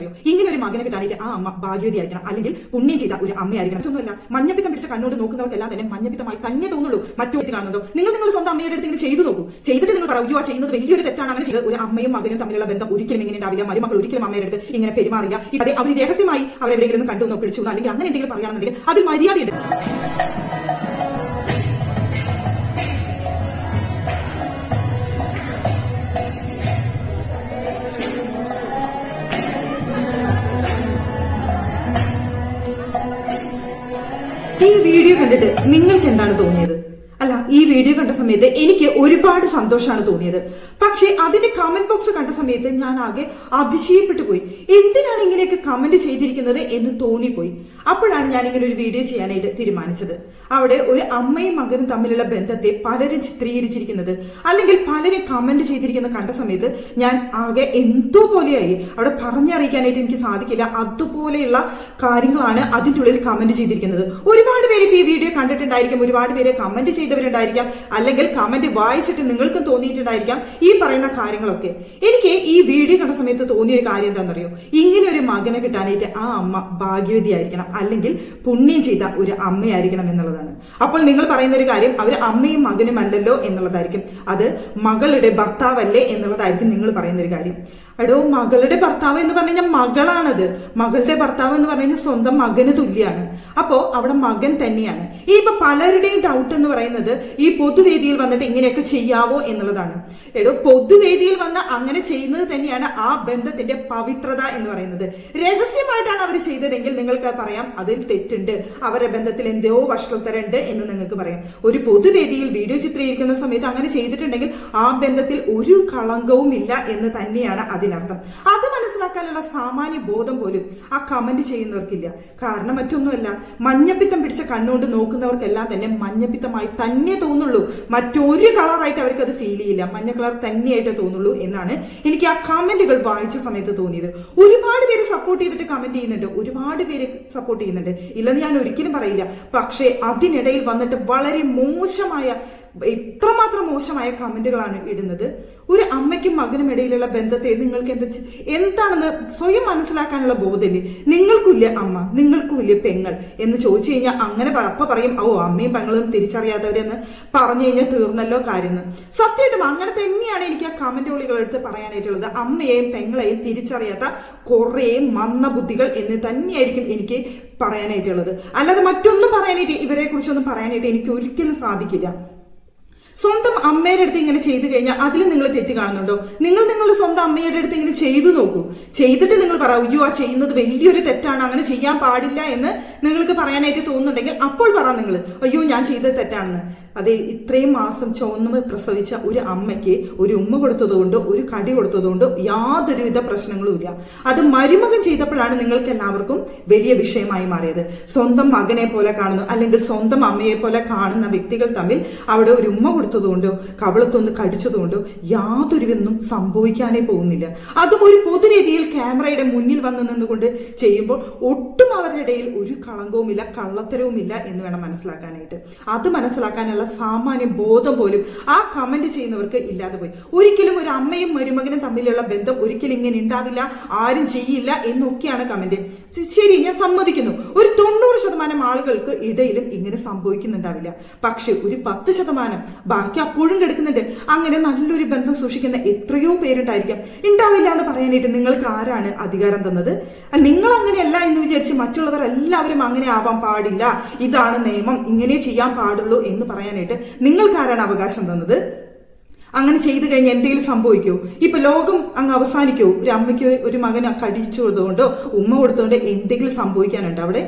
അറിയോ ഇങ്ങനെ ഒരു മകനെ കിട്ടാനായിട്ട് ആ അമ്മ ഭാഗ്യവതി ആയിരിക്കണം അല്ലെങ്കിൽ പുണ്യം ചെയ്ത ഒരു അമ്മയായിരിക്കണം. ഇതൊന്നുമല്ല. മഞ്ഞപ്പിത്തം പിടിച്ച കണ്ണോട് നോക്കുന്നവർക്കെല്ലാം തന്നെ മഞ്ഞപ്പിത്തമായി തന്നെ തോന്നുള്ളൂ. മറ്റു കാണുന്നുണ്ടോ നിങ്ങൾ നിങ്ങൾ സ്വന്തം അമ്മയുടെ അടുത്ത് ഇങ്ങനെ ചെയ്തു നോക്കൂ. ചെയ്തിട്ട് നിങ്ങൾ പറയൂ ആ ചെയ്യുന്നത് വലിയൊരു തെറ്റാണ്. അങ്ങനെ ചെയ്ത് ഒരു അമ്മയും മകനും തമ്മിലുള്ള ബന്ധം ഒരിക്കലും ഇങ്ങനെ ഉണ്ടാവില്ല. മരുമക്കൾ ഒരിക്കലും അമ്മയുടെ അടുത്ത് ഇങ്ങനെ പെരുമാറില്ല. അതെ അവർ രഹസ്യമായി അവരെവിടെയെങ്കിലും കണ്ടു നോക്കി അല്ലെങ്കിൽ അങ്ങനെ എന്തെങ്കിലും പറയുകയാണെന്നുണ്ടെങ്കിൽ അതിൽ മര്യാദയുണ്ട്. ഈ വീഡിയോ കണ്ടിട്ട് നിങ്ങൾക്ക് എന്താണ് തോന്നിയത്? വീഡിയോ കണ്ട സമയത്ത് എനിക്ക് ഒരുപാട് സന്തോഷമാണ് തോന്നിയത്. പക്ഷേ അതിന്റെ കമന്റ് ബോക്സ് കണ്ട സമയത്ത് ഞാൻ ആകെ അതിശയപ്പെട്ടു പോയി. എന്തിനാണ് ഇങ്ങനെയൊക്കെ കമന്റ് ചെയ്തിരിക്കുന്നത് എന്ന് തോന്നിപ്പോയി. അപ്പോഴാണ് ഞാൻ ഇങ്ങനെ ഒരു വീഡിയോ ചെയ്യാനായിട്ട് തീരുമാനിച്ചത്. അവിടെ ഒരു അമ്മയും മകനും തമ്മിലുള്ള ബന്ധത്തെ പലരും ചിത്രീകരിച്ചിരിക്കുന്നത് അല്ലെങ്കിൽ പലരും കമന്റ് ചെയ്തിരിക്കുന്ന കണ്ട സമയത്ത് ഞാൻ ആകെ എന്തോ പോലെയായി. അവിടെ പറഞ്ഞറിയിക്കാനായിട്ട് എനിക്ക് സാധിക്കില്ല. അതുപോലെയുള്ള കാര്യങ്ങളാണ് അതിന്റെ ഉള്ളിൽ കമന്റ് ചെയ്തിരിക്കുന്നത്. ഒരുപാട് പേര് ഈ വീഡിയോ കണ്ടിട്ടുണ്ടായിരിക്കും. ഒരുപാട് പേര് കമന്റ് ചെയ്തവരുണ്ടായിരിക്കാം. അല്ലെങ്കിൽ കമന്റ് വായിച്ചിട്ട് നിങ്ങൾക്കും തോന്നിയിട്ടുണ്ടായിരിക്കാം ഈ പറയുന്ന കാര്യങ്ങളൊക്കെ. എനിക്ക് ഈ വീഡിയോ കണ്ട സമയത്ത് തോന്നിയ ഒരു കാര്യം എന്താണെന്നറിയോ? ഇങ്ങനെ ഒരു മകനെ കിട്ടാനായിട്ട് ആ അമ്മ ഭാഗ്യവതി ആയിരിക്കണം അല്ലെങ്കിൽ പുണ്യം ചെയ്ത ഒരു അമ്മയായിരിക്കണം എന്നുള്ളതാണ്. അപ്പോൾ നിങ്ങൾ പറയുന്ന ഒരു കാര്യം അവർ അമ്മയും മകനും അല്ലല്ലോ എന്നുള്ളതായിരിക്കും. അത് മകളുടെ ഭർത്താവല്ലേ എന്നുള്ളതായിരിക്കും നിങ്ങൾ പറയുന്ന ഒരു കാര്യം. എടോ മകളുടെ ഭർത്താവ് എന്ന് പറഞ്ഞു മകളാണത്. മകളുടെ ഭർത്താവ് എന്ന് പറഞ്ഞു സ്വന്തം മകന് തുല്യാണ്. അപ്പോ അവിടെ മകൻ തന്നെയാണ്. ഈ ഇപ്പൊ പലരുടെയും ഡൗട്ട് എന്ന് പറയുന്നത് ഈ പൊതുവേദിയിൽ വന്നിട്ട് ഇങ്ങനെയൊക്കെ ചെയ്യാവോ എന്നുള്ളതാണ്. എടോ പൊതുവേദിയിൽ വന്ന് അങ്ങനെ ചെയ്യുന്നത് തന്നെയാണ് ആ ബന്ധത്തിന്റെ പവിത്രത എന്ന് പറയുന്നത്. രഹസ്യമായിട്ടാണ് അവർ ചെയ്തതെങ്കിൽ നിങ്ങൾക്ക് പറയാം അതിൽ തെറ്റുണ്ട്. അവരുടെ ബന്ധത്തിൽ എന്തോ വഷളത്തരുണ്ട് എന്ന് നിങ്ങൾക്ക് പറയാം. ഒരു പൊതുവേദിയിൽ വീഡിയോ ചിത്രീകരിക്കുന്ന സമയത്ത് അങ്ങനെ ചെയ്തിട്ടുണ്ടെങ്കിൽ ആ ബന്ധത്തിൽ ഒരു കളങ്കവും ഇല്ല എന്ന് തന്നെയാണ് അതിനർത്ഥം. അത് മനസ്സിലാക്കാനുള്ള സാമാന്യ ബോധം പോലും ആ കമന്റ് ചെയ്യുന്നവർക്കില്ല. കാരണം മറ്റൊന്നുമല്ല മഞ്ഞപ്പിത്തം പിടിച്ച കണ്ണുകൊണ്ട് നോക്കുന്നവർക്കെല്ലാം തന്നെ മഞ്ഞപ്പിത്തമായി തന്നെ തോന്നുള്ളൂ. മറ്റൊരു കളറായിട്ട് അവർക്ക് അത് ഫീൽ ചെയ്യില്ല. മഞ്ഞ കളർ തന്നെയായിട്ട് തോന്നുള്ളൂ എന്നാണ് എനിക്ക് ആ കമന്റുകൾ വായിച്ച സമയത്ത് തോന്നിയത്. ഒരുപാട് പേര് സപ്പോർട്ട് ചെയ്തിട്ട് കമന്റ് ചെയ്യുന്നുണ്ട്. ഒരുപാട് പേര് സപ്പോർട്ട് ചെയ്യുന്നുണ്ട്. ഇല്ലെന്ന് ഞാൻ ഒരിക്കലും പറയില്ല. പക്ഷേ അതിനിടയിൽ വന്നിട്ട് വളരെ മോശമായ ഇത്രമാത്രം മോശമായ കമന്റുകളാണ് ഇടുന്നത്. ഒരു അമ്മയ്ക്കും മകനും ഇടയിലുള്ള ബന്ധത്തെ നിങ്ങൾക്ക് എന്താ എന്താണെന്ന് സ്വയം മനസ്സിലാക്കാനുള്ള ബോധമില്ലേ? നിങ്ങൾക്കില്ല അമ്മ നിങ്ങൾക്കുമില്ല പെങ്ങൾ എന്ന് ചോദിച്ചു കഴിഞ്ഞാൽ അങ്ങനെ അപ്പ പറയും ഓ അമ്മയും പെങ്ങളും തിരിച്ചറിയാത്തവരെന്ന് പറഞ്ഞു കഴിഞ്ഞാൽ തീർന്നല്ലോ കാര്യം. സത്യമായിട്ടും അങ്ങനെ തന്നെയാണ് എനിക്ക് ആ കമന്റുകൾ എടുത്ത് പറയാനായിട്ടുള്ളത്. അമ്മയെയും പെങ്ങളെയും തിരിച്ചറിയാത്ത കുറേ മന്ദബുദ്ധികൾ എന്ന് തന്നെയായിരിക്കും എനിക്ക് പറയാനായിട്ടുള്ളത്. അല്ലാതെ മറ്റൊന്നും പറയാനായിട്ട് ഇവരെ കുറിച്ചൊന്നും പറയാനായിട്ട് എനിക്ക് ഒരിക്കലും സാധിക്കില്ല. സ്വന്തം അമ്മയുടെ അടുത്ത് ഇങ്ങനെ ചെയ്തു കഴിഞ്ഞാൽ അതിൽ നിങ്ങൾ തെറ്റ് കാണുന്നുണ്ടോ? നിങ്ങൾ നിങ്ങളുടെ സ്വന്തം അമ്മയുടെ അടുത്ത് ഇങ്ങനെ ചെയ്തു നോക്കൂ. ചെയ്തിട്ട് നിങ്ങൾ പറ അയ്യോ ആ ചെയ്യുന്നത് വലിയൊരു തെറ്റാണ് അങ്ങനെ ചെയ്യാൻ പാടില്ല എന്ന് നിങ്ങൾക്ക് പറയാനായിട്ട് തോന്നുന്നുണ്ടെങ്കിൽ അപ്പോൾ പറ നിങ്ങൾ അയ്യോ ഞാൻ ചെയ്തത് തെറ്റാണെന്ന്. അതെ ഇത്രയും മാസം ചുവന്ന് പ്രസവിച്ച ഒരു അമ്മയ്ക്ക് ഒരു ഉമ്മ കൊടുത്തതുകൊണ്ടോ ഒരു കടി കൊടുത്തതുകൊണ്ടോ യാതൊരുവിധ പ്രശ്നങ്ങളും ഇല്ല. അത് മരുമകൻ ചെയ്തപ്പോഴാണ് നിങ്ങൾക്ക് എല്ലാവർക്കും വലിയ വിഷയമായി മാറിയത്. സ്വന്തം മകനെ പോലെ കാണുന്നു അല്ലെങ്കിൽ സ്വന്തം അമ്മയെ പോലെ കാണുന്ന വ്യക്തികൾ തമ്മിൽ അവിടെ ഒരു ഉമ്മ കൊടുത്തതുകൊണ്ടോ കവളത്തൊന്ന് കടിച്ചതുകൊണ്ടോ യാതൊരുവിധം സംഭവിക്കാനേ പോകുന്നില്ല. അതും ഒരു പൊതുരീതിയിൽ ക്യാമറയുടെ മുന്നിൽ വന്ന് നിന്നുകൊണ്ട് ചെയ്യുമ്പോൾ ഒട്ടും അവരുടെ ഇടയിൽ ഒരു കളങ്കവുമില്ല കള്ളത്തരവുമില്ല എന്ന് വേണം മനസ്സിലാക്കാനായിട്ട്. അത് മനസ്സിലാക്കാനുള്ള സാമാന്യ ബോധം പോലും ആ കമന്റ് ചെയ്യുന്നവർക്ക് ഇല്ലാതെ പോയി. ഒരിക്കലും ഒരു അമ്മയും മരുമകനും തമ്മിലുള്ള ബന്ധം ഒരിക്കലും ഇങ്ങനെ ഉണ്ടാവില്ല ആരും ചെയ്യില്ല എന്നൊക്കെയാണ് കമന്റ് ശരി ഞാൻ സമ്മതിക്കുന്നു. ഒരു തൊണ്ണൂറ് ശതമാനം ആളുകൾക്ക് ഇടയിലും ഇങ്ങനെ സംഭവിക്കുന്നുണ്ടാവില്ല. പക്ഷെ ഒരു പത്ത് ശതമാനം ബാക്കി അപ്പോഴും കിടക്കുന്നുണ്ട്. അങ്ങനെ നല്ലൊരു ബന്ധം സൂക്ഷിക്കുന്ന എത്രയോ പേരുണ്ടായിരിക്കാം. ഉണ്ടാവില്ല എന്ന് പറയാനായിട്ട് നിങ്ങൾക്ക് ആരാണ് അധികാരം തന്നത്? നിങ്ങൾ അങ്ങനെയല്ല എന്ന് വിചാരിച്ച് മറ്റുള്ളവർ എല്ലാവരും അങ്ങനെ ആവാൻ പാടില്ല. ഇതാണ് നിയമം. ഇങ്ങനെ ചെയ്യാൻ പാടുള്ളൂ എന്ന് പറയാനായിട്ട് നിങ്ങൾക്ക് ആരാണ് അവകാശം തന്നത്? അങ്ങനെ ചെയ്തു കഴിഞ്ഞാൽ എന്തെങ്കിലും സംഭവിക്കൂ? ഇപ്പൊ ലോകം അങ്ങ് അവസാനിക്കൂ? ഒരു അമ്മയ്ക്ക് ഒരു മകൻ കടിച്ചു കൊടുത്തുകൊണ്ടോ ഉമ്മ കൊടുത്തുകൊണ്ടോ എന്തെങ്കിലും സംഭവിക്കാനുണ്ട് അവിടെ?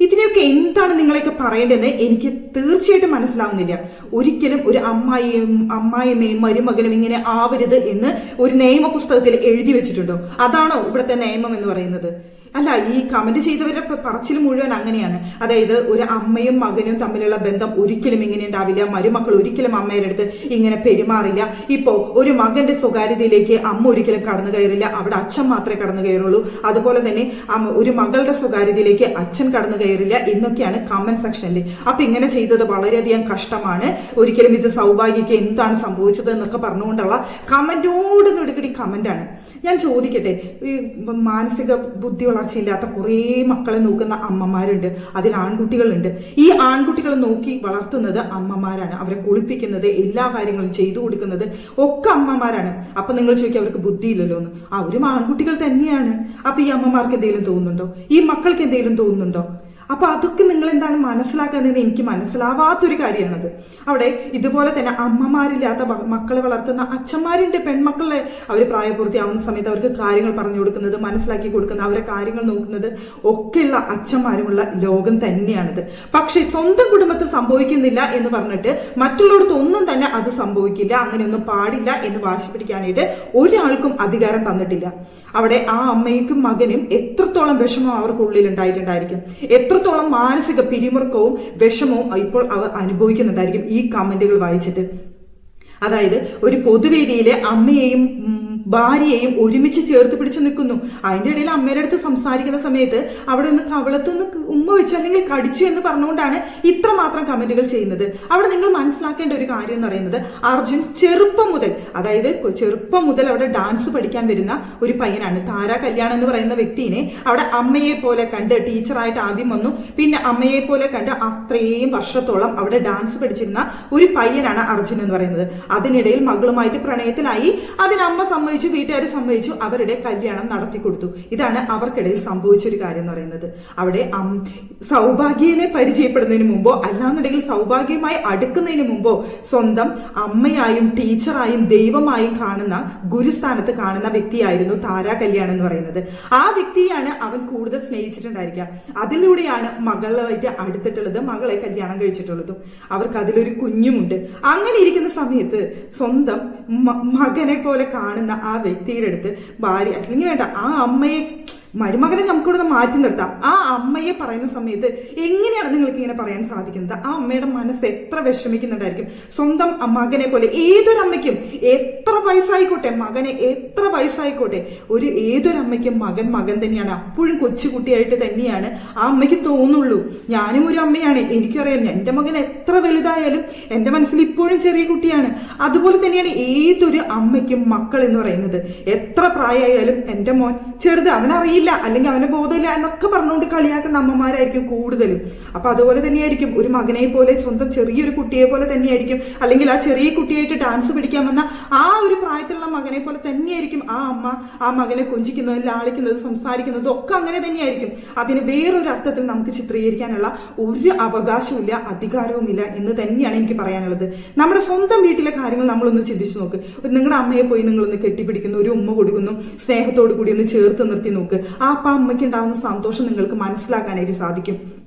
ഇതിനെയൊക്കെ എന്താണ് നിങ്ങളെയൊക്കെ പറയേണ്ടതെന്ന് എനിക്ക് തീർച്ചയായിട്ടും മനസ്സിലാവുന്നില്ല. ഒരിക്കലും ഒരു അമ്മായിയും അമ്മായിമ്മയും മരുമകനും ഇങ്ങനെ ആവരുത് എന്ന് ഒരു നിയമ പുസ്തകത്തിൽ എഴുതി വെച്ചിട്ടുണ്ടോ? അതാണോ ഇവിടുത്തെ നിയമം എന്ന് പറയുന്നത്? അല്ല ഈ കമന്റ് ചെയ്തവരുടെ പറച്ചിൽ മുഴുവൻ അങ്ങനെയാണ്. അതായത് ഒരു അമ്മയും മകനും തമ്മിലുള്ള ബന്ധം ഒരിക്കലും ഇങ്ങനെ ഉണ്ടാവില്ല. മരുമക്കൾ ഒരിക്കലും അമ്മയുടെ അടുത്ത് ഇങ്ങനെ പെരുമാറില്ല. ഇപ്പോ ഒരു മകന്റെ സ്വകാര്യതയിലേക്ക് അമ്മ ഒരിക്കലും കടന്നു കയറില്ല. അവിടെ അച്ഛൻ മാത്രമേ കടന്നു കയറുള്ളൂ. അതുപോലെ തന്നെ ഒരു മകളുടെ സ്വകാര്യതയിലേക്ക് അച്ഛൻ കടന്നു കയറില്ല എന്നൊക്കെയാണ് കമന്റ് സെക്ഷനിൽ അപ്പൊ ഇങ്ങനെ ചെയ്തത് വളരെയധികം കഷ്ടമാണ്. ഒരിക്കലും ഇത് സൗഭാഗ്യക്ക് എന്താണ് സംഭവിച്ചത് എന്നൊക്കെ പറഞ്ഞുകൊണ്ടുള്ള കമന്റോട് നടുക്കടി കമന്റാണ് ഞാൻ ചോദിക്കട്ടെ ഈ മാനസിക ബുദ്ധി വളർച്ചയില്ലാത്ത കുറേ മക്കളെ നോക്കുന്ന അമ്മമാരുണ്ട്. അതിൽ ആൺകുട്ടികളുണ്ട്. ഈ ആൺകുട്ടികളെ നോക്കി വളർത്തുന്നത് അമ്മമാരാണ്. അവരെ കുളിപ്പിക്കുന്നത് എല്ലാ കാര്യങ്ങളും ചെയ്തു കൊടുക്കുന്നത് ഒക്കെ അമ്മമാരാണ്. അപ്പം നിങ്ങൾ ചോദിക്കുക അവർക്ക് ബുദ്ധിയില്ലല്ലോ എന്ന്. അവരും ആൺകുട്ടികൾ തന്നെയാണ്. അപ്പം ഈ അമ്മമാർക്ക് എന്തെങ്കിലും തോന്നുന്നുണ്ടോ? ഈ മക്കൾക്ക് എന്തെങ്കിലും തോന്നുന്നുണ്ടോ? അപ്പൊ അതൊക്കെ നിങ്ങൾ എന്താണ് മനസ്സിലാക്കുന്നത് എനിക്ക് മനസ്സിലാവാത്തൊരു കാര്യമാണത്. അവിടെ ഇതുപോലെ തന്നെ അമ്മമാരില്ലാത്ത മക്കളെ വളർത്തുന്ന അച്ഛന്മാരുണ്ട് പെൺമക്കളെ അവർ പ്രായപൂർത്തിയാവുന്ന സമയത്ത് അവർക്ക് കാര്യങ്ങൾ പറഞ്ഞു കൊടുക്കുന്നത് മനസ്സിലാക്കി കൊടുക്കുന്നത് അവരെ കാര്യങ്ങൾ നോക്കുന്നത് ഒക്കെയുള്ള അച്ഛന്മാരുമുള്ള ലോകം തന്നെയാണിത്. പക്ഷേ സ്വന്തം കുടുംബത്തിൽ സംഭവിക്കുന്നില്ല എന്ന് പറഞ്ഞിട്ട് മറ്റുള്ളവർക്ക് ഒന്നും തന്നെ അത് സംഭവിക്കില്ല അങ്ങനെയൊന്നും പാടില്ല എന്ന് വാശി പിടിക്കാനായിട്ട് ഒരാൾക്കും അധികാരം തന്നിട്ടില്ല. അവിടെ ആ അമ്മയ്ക്കും മകനും എത്രത്തോളം വിഷമം അവർക്കുള്ളിൽ ഉണ്ടായിട്ടുണ്ടായിരിക്കും എത്രത്തോളം മാനസിക പിരിമുറുക്കവും വിഷമവും ഇപ്പോൾ അവർ അനുഭവിക്കുന്നുണ്ടായിരിക്കും ഈ കമന്റുകൾ വായിച്ചിട്ട്. അതായത് ഒരു പൊതുവേദിയിലെ അമ്മയെയും ഭാര്യയെയും ഒരുമിച്ച് ചേർത്ത് പിടിച്ച് നിൽക്കുന്നു. അതിന്റെ ഇടയിൽ അമ്മയുടെ അടുത്ത് സംസാരിക്കുന്ന സമയത്ത് അവിടെ ഒന്ന് കവളത്തൊന്ന് ഉമ്മ വെച്ചു അല്ലെങ്കിൽ കടിച്ചു എന്ന് പറഞ്ഞുകൊണ്ടാണ് ഇത്രമാത്രം കമന്റുകൾ ചെയ്യുന്നത്. അവിടെ നിങ്ങൾ മനസ്സിലാക്കേണ്ട ഒരു കാര്യം എന്ന് പറയുന്നത് അർജുൻ ചെറുപ്പം മുതൽ അതായത് ചെറുപ്പം മുതൽ അവിടെ ഡാൻസ് പഠിക്കാൻ വരുന്ന ഒരു പയ്യനാണ്. താര കല്യാണം എന്ന് പറയുന്ന വ്യക്തിനെ അവിടെ അമ്മയെ പോലെ കണ്ട് ടീച്ചറായിട്ട് ആദ്യം വന്നു. പിന്നെ അമ്മയെ പോലെ കണ്ട് അത്രയും വർഷത്തോളം അവിടെ ഡാൻസ് പഠിച്ചിരുന്ന ഒരു പയ്യനാണ് അർജുൻ എന്ന് പറയുന്നത്. അതിനിടയിൽ മകളുമായിട്ട് പ്രണയത്തിലായി. അതിന് അമ്മ സമ്മതിച്ചു. വീട്ടുകാർ സമ്മതിച്ചു അവരുടെ കല്യാണം നടത്തി കൊടുത്തു. ഇതാണ് അവർക്കിടയിൽ സംഭവിച്ചൊരു കാര്യം എന്ന് പറയുന്നത്. അവിടെ സൗഭാഗ്യനെ പരിചയപ്പെടുന്നതിന് മുമ്പോ അല്ലാന്നുണ്ടെങ്കിൽ സൗഭാഗ്യമായി അടുക്കുന്നതിന് മുമ്പോ സ്വന്തം അമ്മയായും ടീച്ചറായും ദൈവമായും കാണുന്ന ഗുരുസ്ഥാനത്ത് കാണുന്ന വ്യക്തിയായിരുന്നു താരാ കല്യാണം എന്ന് പറയുന്നത്. ആ വ്യക്തിയാണ് അവൻ കൂടുതൽ സ്നേഹിച്ചിട്ടുണ്ടായിരിക്കുക. അതിലൂടെയാണ് മകളായിട്ട് അടുത്തിട്ടുള്ളത് മകളെ കല്യാണം കഴിച്ചിട്ടുള്ളതും. അവർക്ക് അതിലൊരു കുഞ്ഞുമുണ്ട്. അങ്ങനെ ഇരിക്കുന്ന സമയത്ത് സ്വന്തം മകനെ പോലെ കാണുന്ന വ്യക്തിയുടെ അടുത്ത് ഭാര്യ അല്ലെങ്കിൽ വേണ്ട ആ അമ്മയെ മരുമകനെ നമുക്കിവിടെ മാറ്റി നിർത്താം. ആ അമ്മയെ പറയുന്ന സമയത്ത് എങ്ങനെയാണ് നിങ്ങൾക്ക് ഇങ്ങനെ പറയാൻ സാധിക്കുന്നത്? ആ അമ്മയുടെ മനസ്സ് എത്ര വിഷമിക്കുന്നുണ്ടായിരിക്കും. സ്വന്തം മകനെ പോലെ ഏതൊരു അമ്മയ്ക്കും എത്ര വയസ്സായിക്കോട്ടെ മകനെ എത്ര വയസ്സായിക്കോട്ടെ ഒരു ഏതൊരു അമ്മയ്ക്കും മകൻ മകൻ തന്നെയാണ്. അപ്പോഴും കൊച്ചുകുട്ടിയായിട്ട് തന്നെയാണ് ആ അമ്മയ്ക്ക് തോന്നുള്ളൂ. ഞാനും ഒരു അമ്മയാണ് എനിക്കറിയാം. എന്റെ മകൻ എത്ര വലുതായാലും എന്റെ മനസ്സിൽ ഇപ്പോഴും ചെറിയ കുട്ടിയാണ്. അതുപോലെ തന്നെയാണ് ഏതൊരു അമ്മയ്ക്കും മക്കൾ എന്ന് പറയുന്നത്. എത്ര പ്രായമായാലും എന്റെ മോൻ ചെറുത് അവനറിയില്ല അല്ലെങ്കിൽ അവനെ ബോധമില്ല എന്നൊക്കെ പറഞ്ഞുകൊണ്ട് കളിയാക്കുന്ന അമ്മമാരായിരിക്കും കൂടുതലും. അപ്പൊ അതുപോലെ തന്നെയായിരിക്കും. ഒരു മകനെ പോലെ സ്വന്തം ചെറിയൊരു കുട്ടിയെ പോലെ തന്നെയായിരിക്കും. അല്ലെങ്കിൽ ആ ചെറിയ കുട്ടിയായിട്ട് ഡാൻസ് പഠിക്കാൻ വന്ന ആ ഒരു പ്രായത്തിലുള്ള മകനെ പോലെ തന്നെയായിരിക്കും ആ അമ്മ ആ മകനെ കൊഞ്ചിക്കുന്നത് ലാളിക്കുന്നത് സംസാരിക്കുന്നത് ഒക്കെ അങ്ങനെ തന്നെയായിരിക്കും. അതിന് വേറൊരു അർത്ഥത്തിൽ നമുക്ക് ചിത്രീകരിക്കാനുള്ള ഒരു അവകാശവുമില്ല അധികാരവുമില്ല എന്ന് തന്നെയാണ് എനിക്ക് പറയാനുള്ളത്. നമ്മുടെ സ്വന്തം വീട്ടിലെ കാര്യങ്ങൾ നമ്മളൊന്ന് ചിന്തിച്ചു നോക്ക്. നിങ്ങളുടെ അമ്മയെ പോയി നിങ്ങളൊന്ന് കെട്ടിപ്പിടിക്കുന്നു ഒരു ഉമ്മ കൊടുക്കുന്നു സ്നേഹത്തോടു കൂടി ഒന്ന് ചേർത്ത് നിർത്തി നോക്ക്. ആ അപ്പ അമ്മയ്ക്ക് ഉണ്ടാവുന്ന സന്തോഷം നിങ്ങൾക്ക് മനസ്സിലാക്കാനായിട്ട് സാധിക്കും.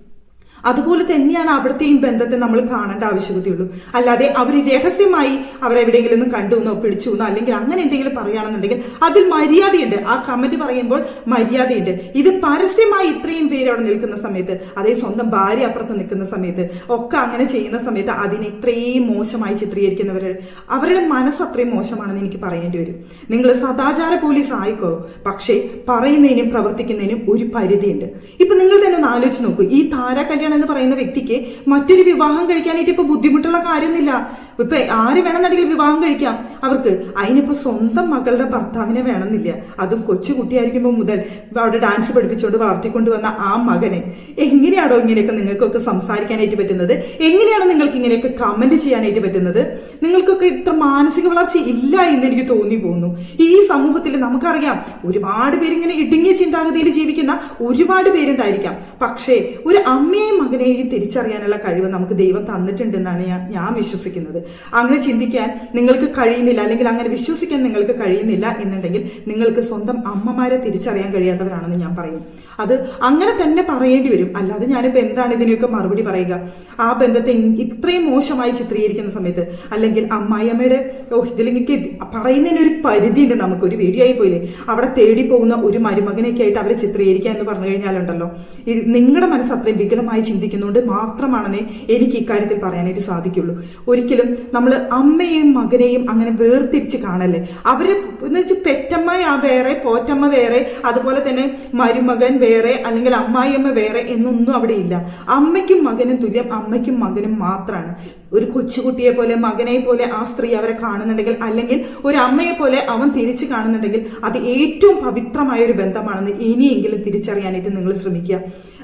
അതുപോലെ തന്നെയാണ് അവിടുത്തെയും ബന്ധത്തെ നമ്മൾ കാണേണ്ട ആവശ്യകതയുള്ളൂ. അല്ലാതെ അവർ രഹസ്യമായി അവരെവിടെയെങ്കിലും ഒന്ന് കണ്ടു എന്നോ പിടിച്ചു എന്നോ അല്ലെങ്കിൽ അങ്ങനെ എന്തെങ്കിലും പറയുകയാണെന്നുണ്ടെങ്കിൽ അതിൽ മര്യാദയുണ്ട്. ആ കമന്റ് പറയുമ്പോൾ മര്യാദയുണ്ട്. ഇത് പരസ്യമായി ഇത്രയും പേര് അവിടെ നിൽക്കുന്ന സമയത്ത് അതേ സ്വന്തം ഭാര്യ അപ്പുറത്ത് നിൽക്കുന്ന സമയത്ത് ഒക്കെ അങ്ങനെ ചെയ്യുന്ന സമയത്ത് അതിനെ ഇത്രയും മോശമായി ചിത്രീകരിക്കുന്നവർ അവരുടെ മനസ്സ് അത്രയും മോശമാണെന്ന് എനിക്ക് പറയേണ്ടി വരും. നിങ്ങൾ സദാചാര പോലീസ് ആയിക്കോ പക്ഷേ പറയുന്നതിനും പ്രവർത്തിക്കുന്നതിനും ഒരു പരിധിയുണ്ട്. ഇപ്പൊ നിങ്ങൾ തന്നെ ഒന്ന് ആലോചിച്ച് നോക്കൂ. ഈ താര കല്യാണം എന്ന് പറയുന്ന വ്യക്തിക്ക് മറ്റൊരു വിവാഹം കഴിക്കാനായിട്ട് ഇപ്പൊ ബുദ്ധിമുട്ടുള്ള കാര്യമൊന്നുമില്ല. ഇപ്പൊ ആര് വേണമെന്നുണ്ടെങ്കിൽ വിവാഹം കഴിക്കാം. അവർക്ക് അതിനിപ്പോ സ്വന്തം മകളുടെ ഭർത്താവിനെ വേണമെന്നില്ല. അതും കൊച്ചു കുട്ടിയായിരിക്കുമ്പോൾ മുതൽ അവിടെ ഡാൻസ് പഠിപ്പിച്ചുകൊണ്ട് വളർത്തിക്കൊണ്ട് വന്ന ആ മകനെ. എങ്ങനെയാണോ ഇങ്ങനെയൊക്കെ നിങ്ങൾക്കൊക്കെ സംസാരിക്കാനായിട്ട് പറ്റുന്നത്? എങ്ങനെയാണ് നിങ്ങൾക്ക് ഇങ്ങനെയൊക്കെ കമന്റ് ചെയ്യാനായിട്ട് പറ്റുന്നത്? നിങ്ങൾക്കൊക്കെ ഇത്ര മാനസിക വളർച്ച ഇല്ല എന്ന് എനിക്ക് തോന്നി പോകുന്നു ഈ സമൂഹത്തിൽ നമുക്കറിയാം ഒരുപാട് പേരിങ്ങനെ ഇടുങ്ങിയ ചിന്താഗതിയിൽ ജീവിക്കുന്ന ഒരുപാട് പേരുണ്ടായിരിക്കാം. പക്ഷേ ഒരു അമ്മയെയും മകനെയും തിരിച്ചറിയാനുള്ള കഴിവ് നമുക്ക് ദൈവം തന്നിട്ടുണ്ടെന്നാണ് ഞാൻ ഞാൻ വിശ്വസിക്കുന്നത്. അങ്ങനെ ചിന്തിക്കാൻ നിങ്ങൾക്ക് കഴിയുന്നില്ല അല്ലെങ്കിൽ അങ്ങനെ വിശ്വസിക്കാൻ നിങ്ങൾക്ക് കഴിയുന്നില്ല എന്നുണ്ടെങ്കിൽ നിങ്ങൾക്ക് സ്വന്തം അമ്മമാരെ തിരിച്ചറിയാൻ കഴിയാത്തവരാണെന്ന് ഞാൻ പറയും. അത് അങ്ങനെ തന്നെ പറയേണ്ടി വരും. അല്ലാതെ ഞാനിപ്പോൾ എന്താണ് ഇതിനെയൊക്കെ മറുപടി പറയുക? ആ ബന്ധത്തെ ഇത്രയും മോശമായി ചിത്രീകരിക്കുന്ന സമയത്ത് അല്ലെങ്കിൽ അമ്മായിയമ്മയുടെ ഇതിലെങ്കിൽ ഇതിലെനിക്ക് പറയുന്നതിന് ഒരു പരിധിയുണ്ട് നമുക്ക്. ഒരു വീഡിയോ ആയി പോയില്ലേ? അവിടെ തേടി പോകുന്ന ഒരു മരുമകനൊക്കെ ആയിട്ട് അവരെ ചിത്രീകരിക്കുക എന്ന് പറഞ്ഞു കഴിഞ്ഞാലുണ്ടല്ലോ. ഇത് നിങ്ങളുടെ മനസ്സ് അത്രയും വികലമായി ചിന്തിക്കുന്നതുകൊണ്ട് മാത്രമാണെന്നേ എനിക്ക് ഇക്കാര്യത്തിൽ പറയാനായിട്ട് സാധിക്കുള്ളൂ. ഒരിക്കലും നമ്മൾ അമ്മയെയും മകനെയും അങ്ങനെ വേർതിരിച്ച് കാണല്ലേ? അവരെ എന്ന് വെച്ചാൽ പെറ്റമ്മ വേറെ പോറ്റമ്മ വേറെ അതുപോലെ തന്നെ മരുമകൻ വേറെ അല്ലെങ്കിൽ അമ്മായിയമ്മ വേറെ എന്നൊന്നും അവിടെ ഇല്ല. അമ്മയ്ക്കും മകനും തുല്യം അമ്മയ്ക്കും മകനും മാത്രമാണ് ഒരു കൊച്ചുകുട്ടിയെ പോലെ മകനെ പോലെ ആ സ്ത്രീ അവരെ കാണുന്നുണ്ടെങ്കിൽ അല്ലെങ്കിൽ ഒരു അമ്മയെ പോലെ അവൻ തിരിച്ചു കാണുന്നുണ്ടെങ്കിൽ അത് ഏറ്റവും പവിത്രമായ ഒരു ബന്ധമാണെന്ന് ഇനിയെങ്കിലും തിരിച്ചറിയാനായിട്ട് നിങ്ങൾ ശ്രമിക്കുക.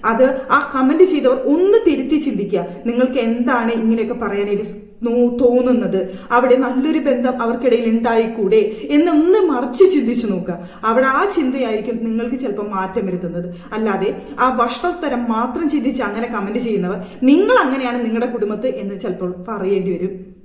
അത് ആ കമന്റ് ചെയ്തവർ ഒന്ന് തിരുത്തി ചിന്തിക്കുക. നിങ്ങൾക്ക് എന്താണ് ഇങ്ങനെയൊക്കെ പറയാനായിട്ട് തോന്നുന്നത്? അവിടെ നല്ലൊരു ബന്ധം അവർക്കിടയിൽ ഉണ്ടായിക്കൂടെ? എന്നൊന്ന് മറിച്ച് ചിന്തിച്ചു നോക്കുക. അവിടെ ആ ചിന്തയായിരിക്കും നിങ്ങൾക്ക് ചിലപ്പോൾ മാറ്റം വരുത്തുന്നത്. അല്ലാതെ ആ വഷളത്തരം മാത്രം ചിന്തിച്ച് അങ്ങനെ കമന്റ് ചെയ്യുന്നവർ നിങ്ങൾ അങ്ങനെയാണ് നിങ്ങളുടെ കുടുംബത്ത് എന്ന് ചിലപ്പോൾ പറയേണ്ടി വരും.